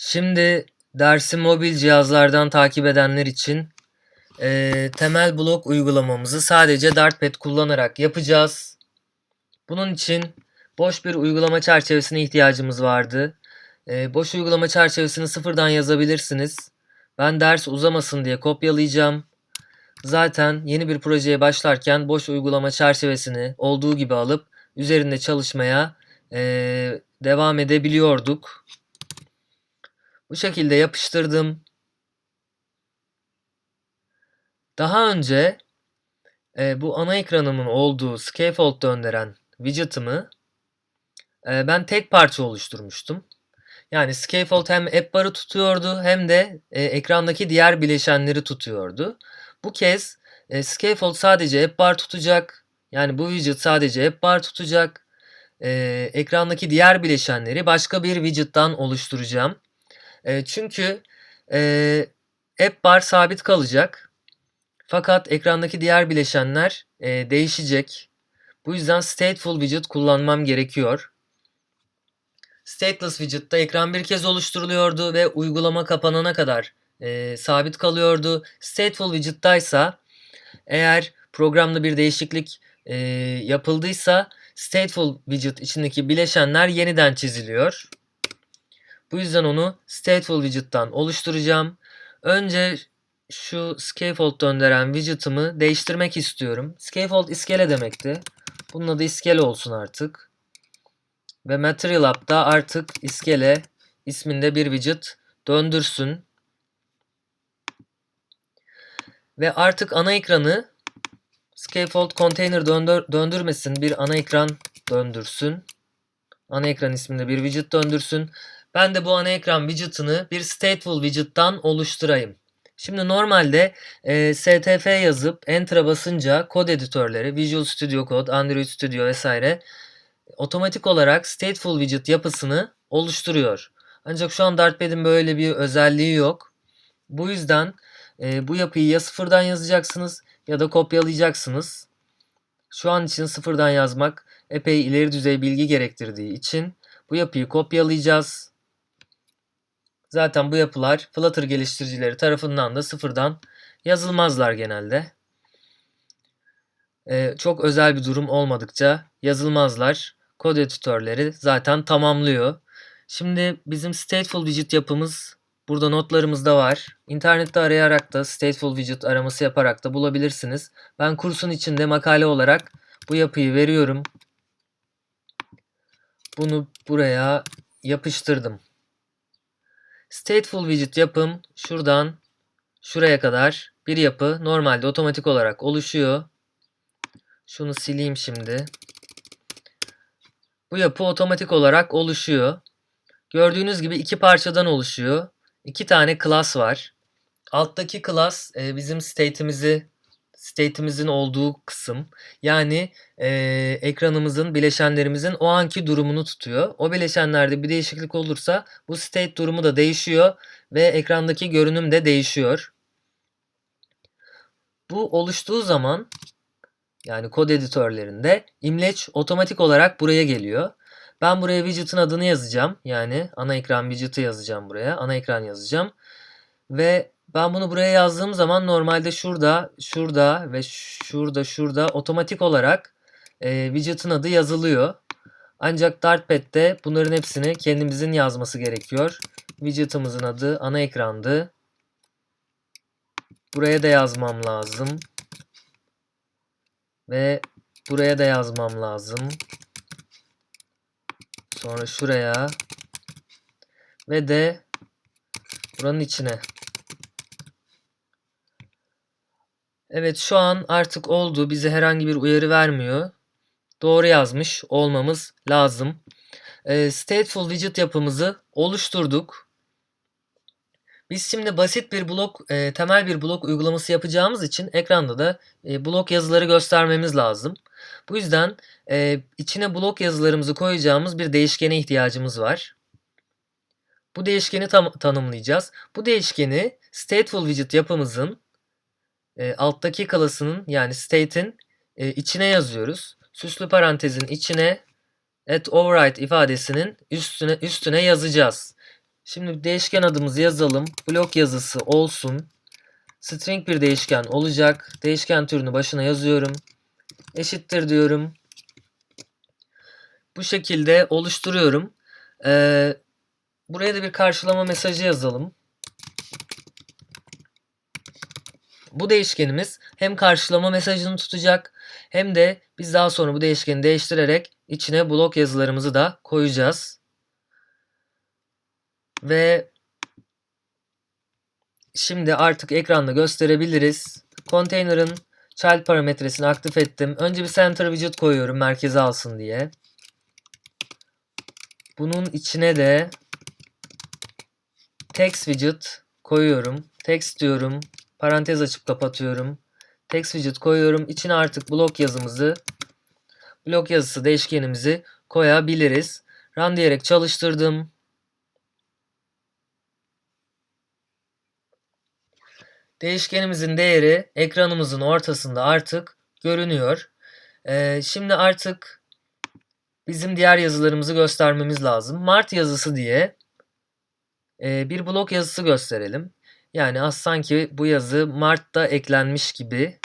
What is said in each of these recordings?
Şimdi dersi mobil cihazlardan takip edenler için eee, temel blok uygulamamızı sadece Dartpad kullanarak yapacağız. Bunun için boş bir uygulama çerçevesine ihtiyacımız vardı. Eee, boş uygulama çerçevesini sıfırdan yazabilirsiniz. Ben ders uzamasın diye kopyalayacağım. Zaten yeni bir projeye başlarken boş uygulama çerçevesini olduğu gibi alıp üzerinde çalışmaya eee, devam edebiliyorduk. Bu şekilde yapıştırdım. Daha önce e, bu ana ekranımın olduğu scaffold döndüren widget'ımı e, ben tek parça oluşturmuştum. Yani scaffold hem app bar'ı tutuyordu hem de e, ekrandaki diğer bileşenleri tutuyordu. Bu kez e, scaffold sadece app bar tutacak. Yani bu widget sadece app bar tutacak. E, ekrandaki diğer bileşenleri başka bir widget'tan oluşturacağım. E, çünkü e, app bar sabit kalacak. Fakat ekrandaki diğer bileşenler e, değişecek. Bu yüzden stateful widget kullanmam gerekiyor. Stateless widget'ta ekran bir kez oluşturuluyordu ve uygulama kapanana kadar e, sabit kalıyordu. Stateful widget'ta ise eğer programda bir değişiklik e, yapıldıysa stateful widget içindeki bileşenler yeniden çiziliyor. Bu yüzden onu stateful widget'tan oluşturacağım. Önce şu scaffold döndüren widget'ımı değiştirmek istiyorum. Scaffold iskele demekti. Bunun adı iskele olsun artık. Ve Material App'ta artık iskele isminde bir widget döndürsün. Ve artık ana ekranı scaffold container döndür, döndürmesin bir ana ekran döndürsün. Ana ekran isminde bir widget döndürsün. Ben de bu ana ekran widget'ını bir stateful widget'tan oluşturayım. Şimdi normalde e, STF yazıp Enter'a basınca kod editörleri, Visual Studio Code, Android Studio vesaire otomatik olarak stateful widget yapısını oluşturuyor. Ancak şu an Dartpad'in böyle bir özelliği yok. Bu yüzden e, bu yapıyı ya sıfırdan yazacaksınız ya da kopyalayacaksınız. Şu an için sıfırdan yazmak epey ileri düzey bilgi gerektirdiği için bu yapıyı kopyalayacağız. Zaten bu yapılar Flutter geliştiricileri tarafından da sıfırdan yazılmazlar genelde. Ee, çok özel bir durum olmadıkça yazılmazlar. Kod editörleri zaten tamamlıyor. Şimdi bizim stateful widget yapımız burada notlarımızda var. İnternette arayarak da stateful widget araması yaparak da bulabilirsiniz. Ben kursun içinde makale olarak bu yapıyı veriyorum. Bunu buraya yapıştırdım. Stateful widget yapım şuradan şuraya kadar bir yapı normalde otomatik olarak oluşuyor. Şunu sileyim şimdi. Bu yapı otomatik olarak oluşuyor. Gördüğünüz gibi iki parçadan oluşuyor. İki tane class var. Alttaki class e, bizim state'imizi state'imizin olduğu kısım. Yani e, ekranımızın, bileşenlerimizin o anki durumunu tutuyor. O bileşenlerde bir değişiklik olursa bu state durumu da değişiyor ve ekrandaki görünüm de değişiyor. Bu oluştuğu zaman yani kod editörlerinde imleç otomatik olarak buraya geliyor. Ben buraya widget'ın adını yazacağım. Yani ana ekran widget'ı yazacağım buraya. Ana ekran yazacağım. Ve ben bunu buraya yazdığım zaman normalde şurada, şurada ve şurada, şurada otomatik olarak e, widget'ın adı yazılıyor. Ancak Dartpad'de bunların hepsini kendimizin yazması gerekiyor. Widget'ımızın adı ana ekrandı. Buraya da yazmam lazım. Ve buraya da yazmam lazım. Sonra şuraya. Ve de buranın içine. Evet şu an artık oldu. Bize herhangi bir uyarı vermiyor. Doğru yazmış olmamız lazım. E, stateful widget yapımızı oluşturduk. Biz şimdi basit bir blok, e, temel bir blok uygulaması yapacağımız için ekranda da e, blok yazıları göstermemiz lazım. Bu yüzden e, içine blok yazılarımızı koyacağımız bir değişkene ihtiyacımız var. Bu değişkeni tam tanımlayacağız. Bu değişkeni stateful widget yapımızın e, alttaki klasının yani state'in e, içine yazıyoruz. Süslü parantezin içine at override ifadesinin üstüne üstüne yazacağız. Şimdi değişken adımızı yazalım. Blok yazısı olsun. String bir değişken olacak. Değişken türünü başına yazıyorum. Eşittir diyorum. Bu şekilde oluşturuyorum. Ee, buraya da bir karşılama mesajı yazalım. Bu değişkenimiz hem karşılama mesajını tutacak hem de biz daha sonra bu değişkeni değiştirerek içine blok yazılarımızı da koyacağız. Ve şimdi artık ekranda gösterebiliriz. Container'ın child parametresini aktif ettim. Önce bir center widget koyuyorum merkeze alsın diye. Bunun içine de text widget koyuyorum. Text diyorum. Parantez açıp kapatıyorum. Text widget koyuyorum. İçine artık blok yazımızı blok yazısı değişkenimizi koyabiliriz. Run diyerek çalıştırdım. Değişkenimizin değeri ekranımızın ortasında artık görünüyor. Ee, şimdi artık bizim diğer yazılarımızı göstermemiz lazım. Mart yazısı diye e, bir blok yazısı gösterelim. Yani az sanki bu yazı Mart'ta eklenmiş gibi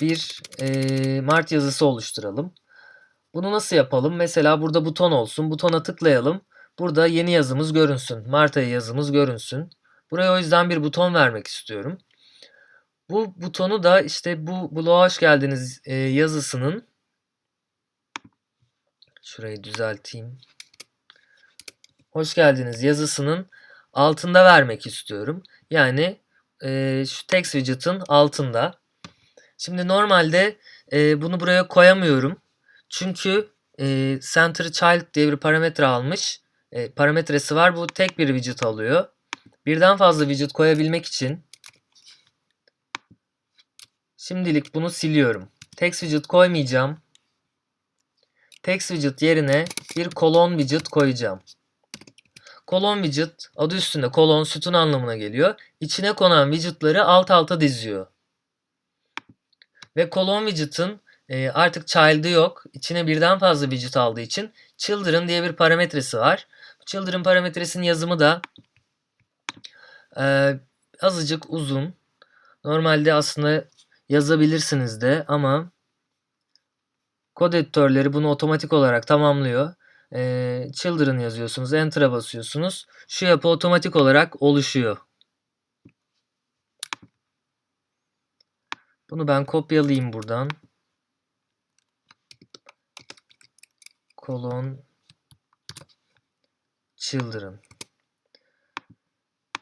bir e, Mart yazısı oluşturalım. Bunu nasıl yapalım? Mesela burada buton olsun. Butona tıklayalım. Burada yeni yazımız görünsün. Mart ayı yazımız görünsün. Buraya o yüzden bir buton vermek istiyorum. Bu butonu da işte bu bloğa hoş geldiniz e, yazısının şurayı düzelteyim. Hoş geldiniz yazısının altında vermek istiyorum. Yani e, şu text widget'ın altında. Şimdi normalde e, bunu buraya koyamıyorum. Çünkü e, center child diye bir parametre almış. E, parametresi var. Bu tek bir widget alıyor. Birden fazla widget koyabilmek için şimdilik bunu siliyorum. Text widget koymayacağım. Text widget yerine bir kolon widget koyacağım. Kolon widget adı üstünde kolon sütun anlamına geliyor. İçine konan widgetları alt alta diziyor. Ve kolon widget'ın e, artık child'ı yok. İçine birden fazla widget aldığı için children diye bir parametresi var. Children parametresinin yazımı da e, azıcık uzun. Normalde aslında yazabilirsiniz de ama kod editörleri bunu otomatik olarak tamamlıyor. E, children yazıyorsunuz, enter'a basıyorsunuz. Şu yapı otomatik olarak oluşuyor. Bunu ben kopyalayayım buradan. Kolon children.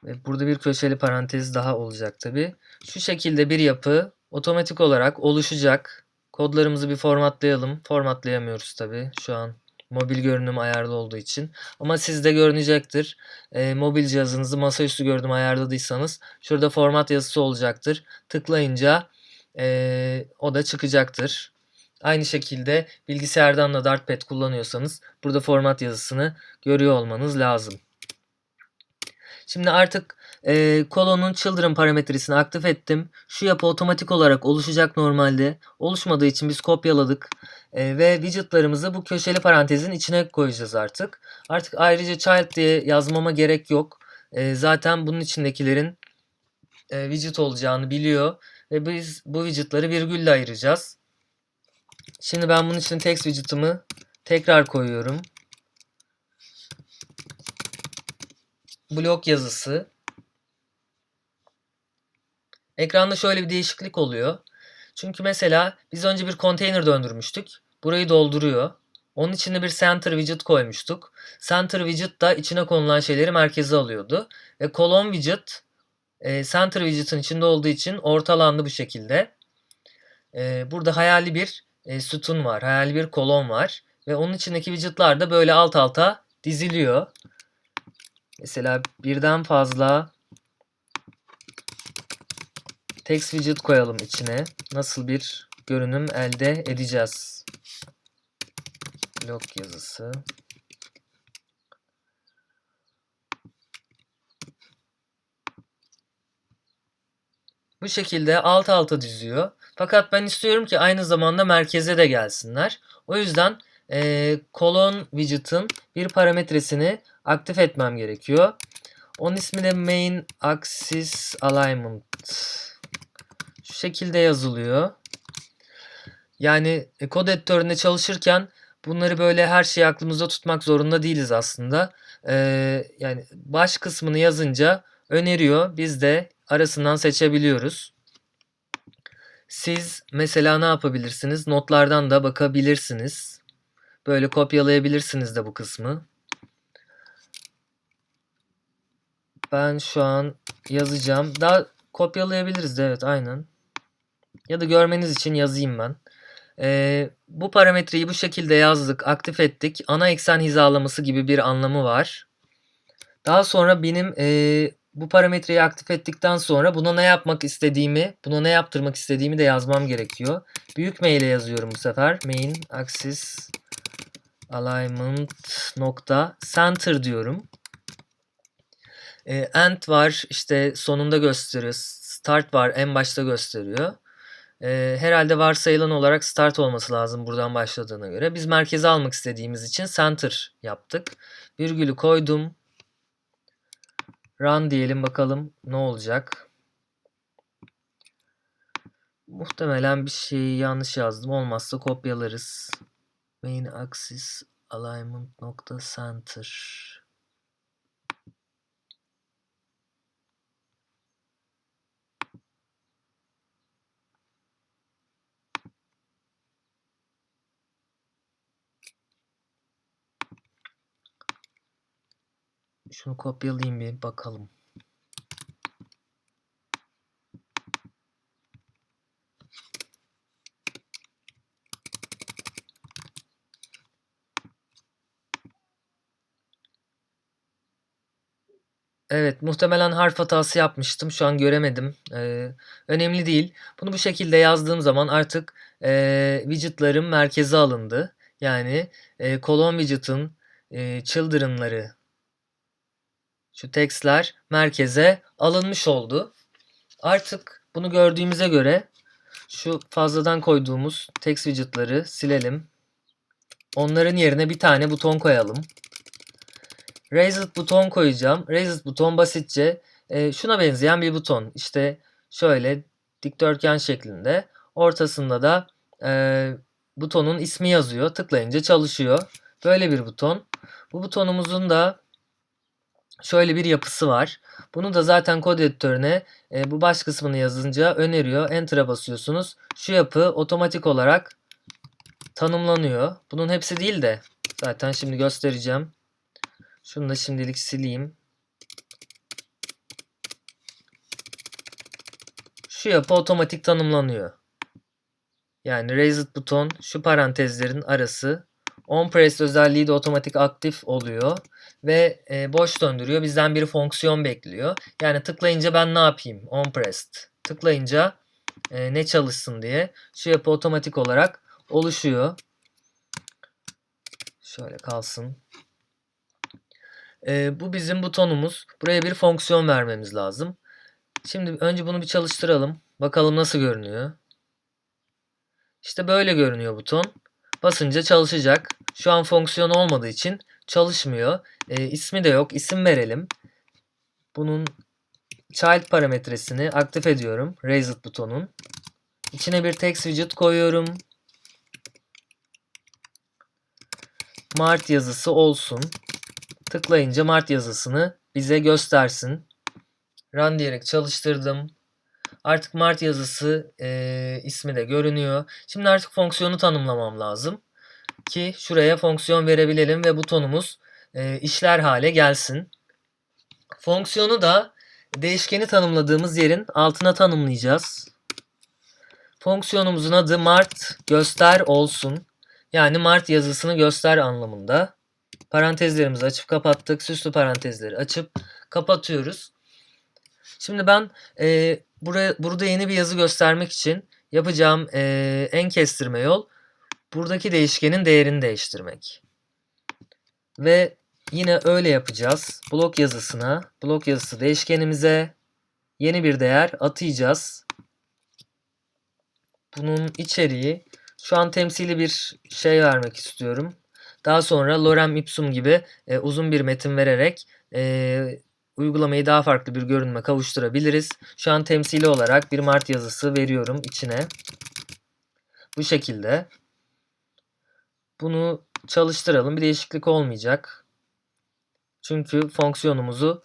Ve burada bir köşeli parantez daha olacak tabi. Şu şekilde bir yapı otomatik olarak oluşacak. Kodlarımızı bir formatlayalım. Formatlayamıyoruz tabi şu an mobil görünüm ayarlı olduğu için. Ama sizde görünecektir. E, mobil cihazınızı masaüstü görünüm ayarladıysanız şurada format yazısı olacaktır. Tıklayınca e, o da çıkacaktır. Aynı şekilde bilgisayardan da Dartpad kullanıyorsanız burada format yazısını görüyor olmanız lazım. Şimdi artık e, kolonun children parametresini aktif ettim. Şu yapı otomatik olarak oluşacak normalde. Oluşmadığı için biz kopyaladık. E, ve widgetlarımızı bu köşeli parantezin içine koyacağız artık. Artık ayrıca child diye yazmama gerek yok. E, zaten bunun içindekilerin e, widget olacağını biliyor. Ve biz bu widgetları virgülle ayıracağız. Şimdi ben bunun için text widget'ımı tekrar koyuyorum. Blok yazısı. Ekranda şöyle bir değişiklik oluyor. Çünkü mesela biz önce bir container döndürmüştük. Burayı dolduruyor. Onun içine bir center widget koymuştuk. Center widget da içine konulan şeyleri merkeze alıyordu. Ve column widget e, center widget'ın içinde olduğu için ortalandı bu şekilde. E, burada hayali bir e, sütun var. Hayali bir kolon var. Ve onun içindeki widget'lar da böyle alt alta diziliyor. Mesela birden fazla text widget koyalım içine. Nasıl bir görünüm elde edeceğiz? Blok yazısı. Bu şekilde alt alta diziyor. Fakat ben istiyorum ki aynı zamanda merkeze de gelsinler. O yüzden e, kolon widget'ın bir parametresini aktif etmem gerekiyor. Onun ismi de main axis alignment. Şu şekilde yazılıyor. Yani e, kod editöründe çalışırken bunları böyle her şeyi aklımızda tutmak zorunda değiliz aslında. Ee, yani baş kısmını yazınca öneriyor. Biz de arasından seçebiliyoruz. Siz mesela ne yapabilirsiniz? Notlardan da bakabilirsiniz. Böyle kopyalayabilirsiniz de bu kısmı. Ben şu an yazacağım. Daha kopyalayabiliriz de evet aynen. Ya da görmeniz için yazayım ben. Ee, bu parametreyi bu şekilde yazdık, aktif ettik. Ana eksen hizalaması gibi bir anlamı var. Daha sonra benim e, bu parametreyi aktif ettikten sonra buna ne yapmak istediğimi, buna ne yaptırmak istediğimi de yazmam gerekiyor. Büyük M ile yazıyorum bu sefer. Main axis alignment nokta center diyorum. E, end var işte sonunda gösteriyor. Start var en başta gösteriyor. E, herhalde varsayılan olarak start olması lazım buradan başladığına göre. Biz merkeze almak istediğimiz için center yaptık. Virgülü koydum. Run diyelim bakalım ne olacak. Muhtemelen bir şeyi yanlış yazdım. Olmazsa kopyalarız. Main axis alignment nokta center. Şunu kopyalayayım bir bakalım. Evet, muhtemelen harf hatası yapmıştım. Şu an göremedim. Ee, önemli değil. Bunu bu şekilde yazdığım zaman artık e, widget'larım merkeze alındı. Yani e, kolon widget'ın e, children'ları şu textler merkeze alınmış oldu. Artık bunu gördüğümüze göre şu fazladan koyduğumuz text widget'ları silelim. Onların yerine bir tane buton koyalım. Raised buton koyacağım. Raised buton basitçe e, şuna benzeyen bir buton. İşte şöyle dikdörtgen şeklinde. Ortasında da e, butonun ismi yazıyor. Tıklayınca çalışıyor. Böyle bir buton. Bu butonumuzun da şöyle bir yapısı var. Bunu da zaten kod editörüne e, bu baş kısmını yazınca öneriyor. Enter'a basıyorsunuz. Şu yapı otomatik olarak tanımlanıyor. Bunun hepsi değil de zaten şimdi göstereceğim. Şunu da şimdilik sileyim. Şu yapı otomatik tanımlanıyor. Yani raised buton şu parantezlerin arası on press özelliği de otomatik aktif oluyor ve e, boş döndürüyor. Bizden bir fonksiyon bekliyor. Yani tıklayınca ben ne yapayım? On pressed. Tıklayınca e, ne çalışsın diye şu yapı otomatik olarak oluşuyor. Şöyle kalsın. E, bu bizim butonumuz. Buraya bir fonksiyon vermemiz lazım. Şimdi önce bunu bir çalıştıralım. Bakalım nasıl görünüyor. İşte böyle görünüyor buton. Basınca çalışacak. Şu an fonksiyon olmadığı için çalışmıyor. E, ismi de yok. İsim verelim. Bunun child parametresini aktif ediyorum. Raised butonun. İçine bir text widget koyuyorum. Mart yazısı olsun. Tıklayınca Mart yazısını bize göstersin. Run diyerek çalıştırdım. Artık Mart yazısı e, ismi de görünüyor. Şimdi artık fonksiyonu tanımlamam lazım. Ki şuraya fonksiyon verebilelim ve butonumuz e, işler hale gelsin. Fonksiyonu da değişkeni tanımladığımız yerin altına tanımlayacağız. Fonksiyonumuzun adı Mart göster olsun. Yani Mart yazısını göster anlamında. Parantezlerimizi açıp kapattık. Süslü parantezleri açıp kapatıyoruz. Şimdi ben e, buraya, burada yeni bir yazı göstermek için yapacağım e, en kestirme yol buradaki değişkenin değerini değiştirmek. Ve yine öyle yapacağız. Blok yazısına, blok yazısı değişkenimize yeni bir değer atayacağız. Bunun içeriği Şu an temsili bir şey vermek istiyorum. Daha sonra lorem ipsum gibi e, uzun bir metin vererek e, uygulamayı daha farklı bir görünüme kavuşturabiliriz. Şu an temsili olarak bir Mart yazısı veriyorum içine. Bu şekilde. Bunu çalıştıralım. Bir değişiklik olmayacak. Çünkü fonksiyonumuzu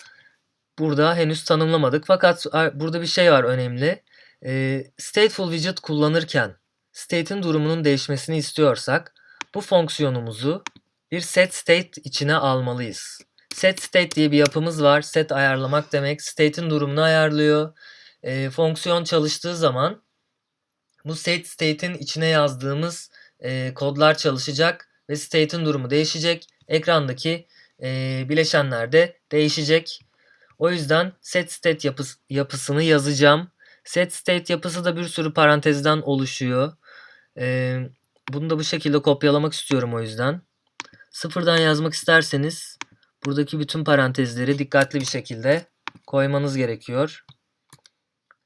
burada henüz tanımlamadık. Fakat burada bir şey var önemli. E, stateful widget kullanırken state'in durumunun değişmesini istiyorsak bu fonksiyonumuzu bir set state içine almalıyız. Set state diye bir yapımız var. Set ayarlamak demek. State'in durumunu ayarlıyor. E, fonksiyon çalıştığı zaman bu set state'in içine yazdığımız e, kodlar çalışacak ve state'in durumu değişecek. Ekrandaki e, bileşenler de değişecek. O yüzden set state yapıs yapısını yazacağım. Set state yapısı da bir sürü parantezden oluşuyor. E, bunu da bu şekilde kopyalamak istiyorum o yüzden. Sıfırdan yazmak isterseniz buradaki bütün parantezleri dikkatli bir şekilde koymanız gerekiyor.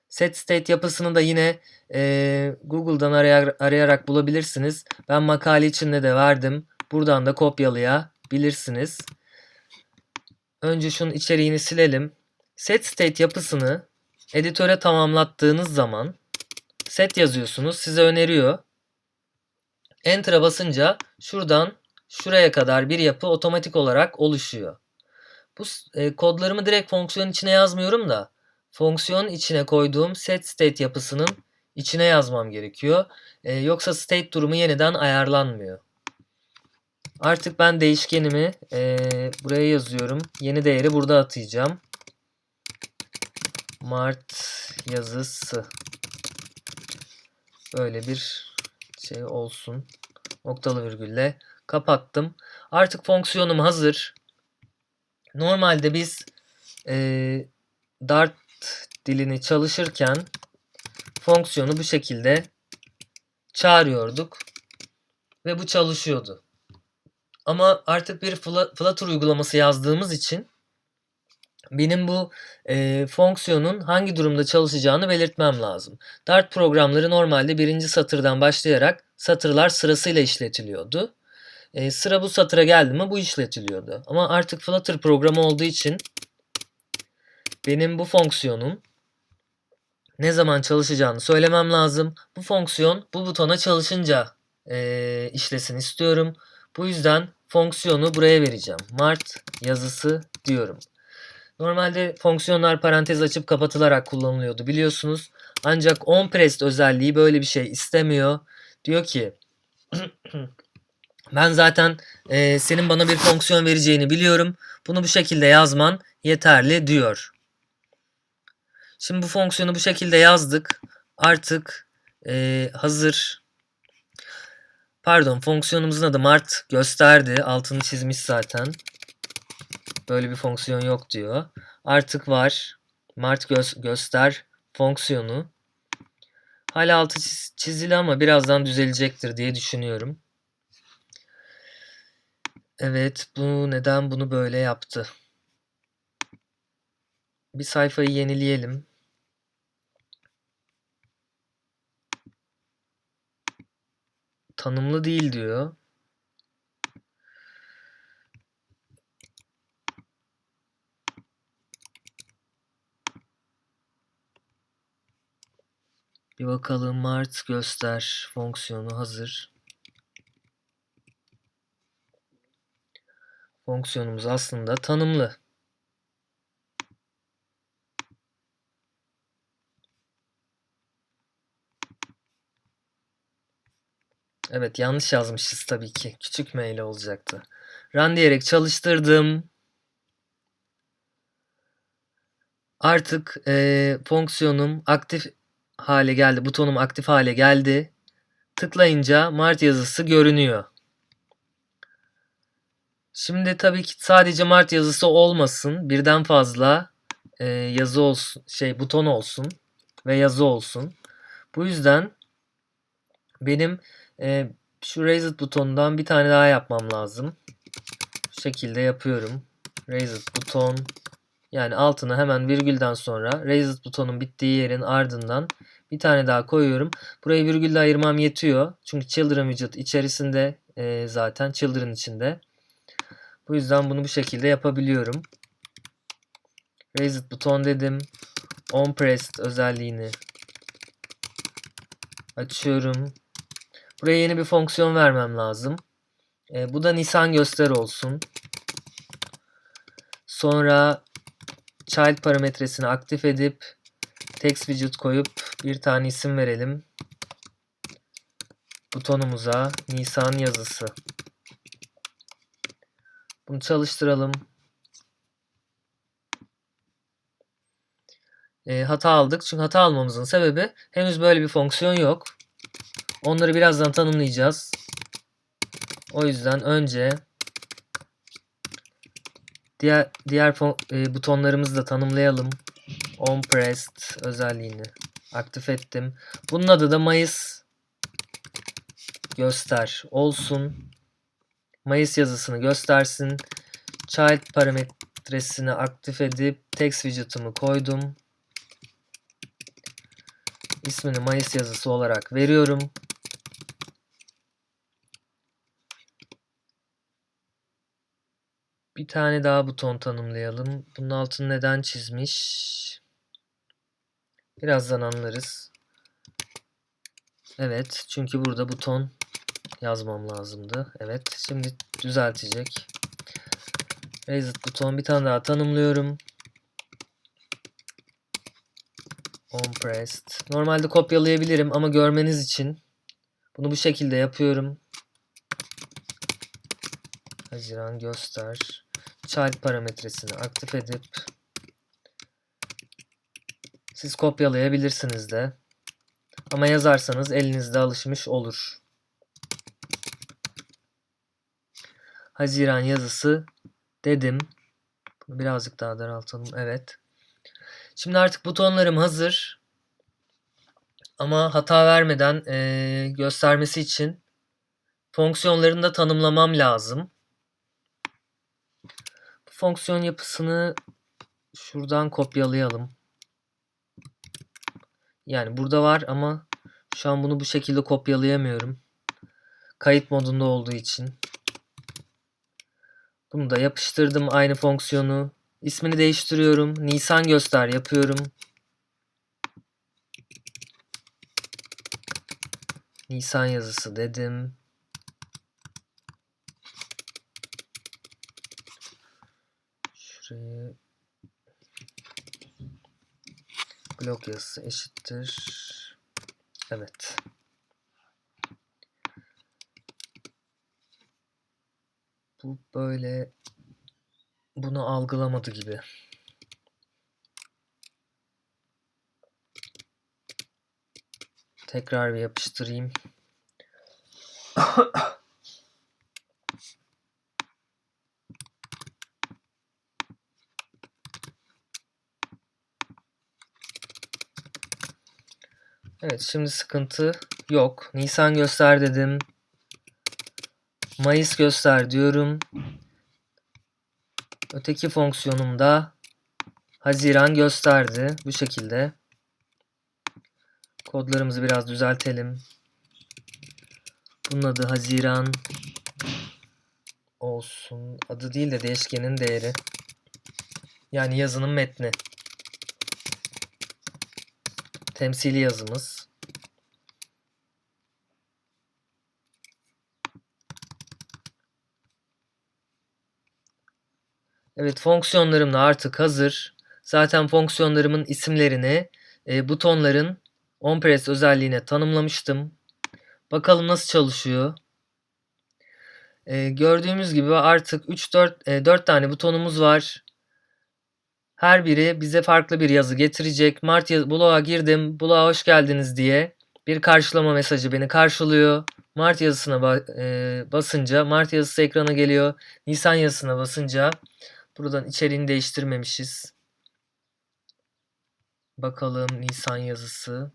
Set state yapısını da yine e, Google'dan arayar, arayarak bulabilirsiniz. Ben makale içinde de verdim. Buradan da kopyalayabilirsiniz. Önce şunun içeriğini silelim. Set state yapısını editöre tamamlattığınız zaman set yazıyorsunuz. Size öneriyor. Enter'a basınca şuradan şuraya kadar bir yapı otomatik olarak oluşuyor. Bu e, kodlarımı direkt fonksiyon içine yazmıyorum da fonksiyon içine koyduğum set state yapısının içine yazmam gerekiyor. E, yoksa state durumu yeniden ayarlanmıyor. Artık ben değişkenimi e, buraya yazıyorum. Yeni değeri burada atayacağım. Mart yazısı. Böyle bir şey olsun. Noktalı virgülle kapattım. Artık fonksiyonum hazır. Normalde biz e, Dart dilini çalışırken fonksiyonu bu şekilde çağırıyorduk ve bu çalışıyordu. Ama artık bir Flutter uygulaması yazdığımız için benim bu e, fonksiyonun hangi durumda çalışacağını belirtmem lazım. Dart programları normalde birinci satırdan başlayarak satırlar sırasıyla işletiliyordu. E, sıra bu satıra geldi mi bu işletiliyordu. Ama artık Flutter programı olduğu için benim bu fonksiyonun ne zaman çalışacağını söylemem lazım. Bu fonksiyon bu butona çalışınca e, işlesin istiyorum. Bu yüzden fonksiyonu buraya vereceğim. Mart yazısı diyorum. Normalde fonksiyonlar parantez açıp kapatılarak kullanılıyordu biliyorsunuz. Ancak onPressed özelliği böyle bir şey istemiyor. Diyor ki ben zaten e, senin bana bir fonksiyon vereceğini biliyorum. Bunu bu şekilde yazman yeterli diyor. Şimdi bu fonksiyonu bu şekilde yazdık. Artık e, hazır. Pardon fonksiyonumuzun adı Mart gösterdi. Altını çizmiş zaten. Böyle bir fonksiyon yok diyor. Artık var. Mart gö göster fonksiyonu. Hala altı çiz çizili ama birazdan düzelecektir diye düşünüyorum. Evet, bu neden bunu böyle yaptı? Bir sayfayı yenileyelim. Tanımlı değil diyor. Bir bakalım Mart göster fonksiyonu hazır. Fonksiyonumuz aslında tanımlı. Evet yanlış yazmışız tabii ki. Küçük mail olacaktı. Run diyerek çalıştırdım. Artık e, fonksiyonum aktif hale geldi. Butonum aktif hale geldi. Tıklayınca Mart yazısı görünüyor. Şimdi tabii ki sadece Mart yazısı olmasın. Birden fazla e, yazı olsun, şey buton olsun ve yazı olsun. Bu yüzden benim e, şu Raised butonundan bir tane daha yapmam lazım. Bu şekilde yapıyorum. Raised buton yani altına hemen virgülden sonra Raised butonun bittiği yerin ardından Bir tane daha koyuyorum. Burayı virgülle ayırmam yetiyor. Çünkü children widget içerisinde e, zaten children içinde. Bu yüzden bunu bu şekilde yapabiliyorum. Raised buton dedim. On pressed özelliğini açıyorum. Buraya yeni bir fonksiyon vermem lazım. E, bu da Nisan göster olsun. Sonra child parametresini aktif edip text widget koyup bir tane isim verelim. Butonumuza Nisan yazısı. Bunu çalıştıralım. E, hata aldık. Çünkü hata almamızın sebebi henüz böyle bir fonksiyon yok. Onları birazdan tanımlayacağız. O yüzden önce diğer diğer e, butonlarımızı da tanımlayalım. On pressed özelliğini aktif ettim. Bunun adı da Mayıs göster olsun. Mayıs yazısını göstersin. Child parametresini aktif edip text widget'ımı koydum. İsmini Mayıs yazısı olarak veriyorum. Bir tane daha buton tanımlayalım. Bunun altını neden çizmiş? Birazdan anlarız. Evet, çünkü burada buton yazmam lazımdı. Evet, şimdi düzeltecek. Raised buton bir tane daha tanımlıyorum. On pressed. Normalde kopyalayabilirim ama görmeniz için bunu bu şekilde yapıyorum. Haziran göster. Child parametresini aktif edip siz kopyalayabilirsiniz de. Ama yazarsanız elinizde alışmış olur. Haziran yazısı dedim. Bunu birazcık daha daraltalım. Evet. Şimdi artık butonlarım hazır. Ama hata vermeden e, göstermesi için fonksiyonlarını da tanımlamam lazım. Fonksiyon yapısını şuradan kopyalayalım. Yani burada var ama şu an bunu bu şekilde kopyalayamıyorum. Kayıt modunda olduğu için. Bunu da yapıştırdım aynı fonksiyonu. İsmini değiştiriyorum. Nisan göster yapıyorum. Nisan yazısı dedim. Şuraya blok yazısı eşittir. Evet. Bu böyle bunu algılamadı gibi. Tekrar bir yapıştırayım. Evet şimdi sıkıntı yok. Nisan göster dedim. Mayıs göster diyorum. Öteki fonksiyonumda Haziran gösterdi. Bu şekilde. Kodlarımızı biraz düzeltelim. Bunun adı Haziran olsun. Adı değil de değişkenin değeri. Yani yazının metni. Temsili yazımız. Evet fonksiyonlarım da artık hazır. Zaten fonksiyonlarımın isimlerini e, butonların onPress özelliğine tanımlamıştım. Bakalım nasıl çalışıyor. E, gördüğümüz gibi artık 3-4 e, 4 tane butonumuz var. Her biri bize farklı bir yazı getirecek. Mart bloğa girdim. Bloğa hoş geldiniz diye bir karşılama mesajı beni karşılıyor. Mart yazısına ba- e, basınca Mart yazısı ekrana geliyor. Nisan yazısına basınca buradan içeriğini değiştirmemişiz. Bakalım Nisan yazısı.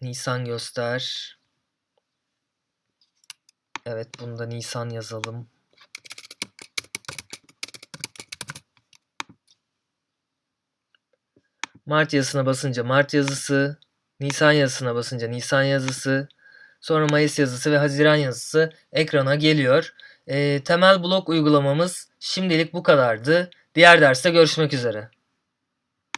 Nisan göster. Evet bunda Nisan yazalım. Mart yazısına basınca Mart yazısı. Nisan yazısına basınca Nisan yazısı, sonra Mayıs yazısı ve Haziran yazısı ekrana geliyor. Ee, temel blok uygulamamız şimdilik bu kadardı. Diğer derste görüşmek üzere.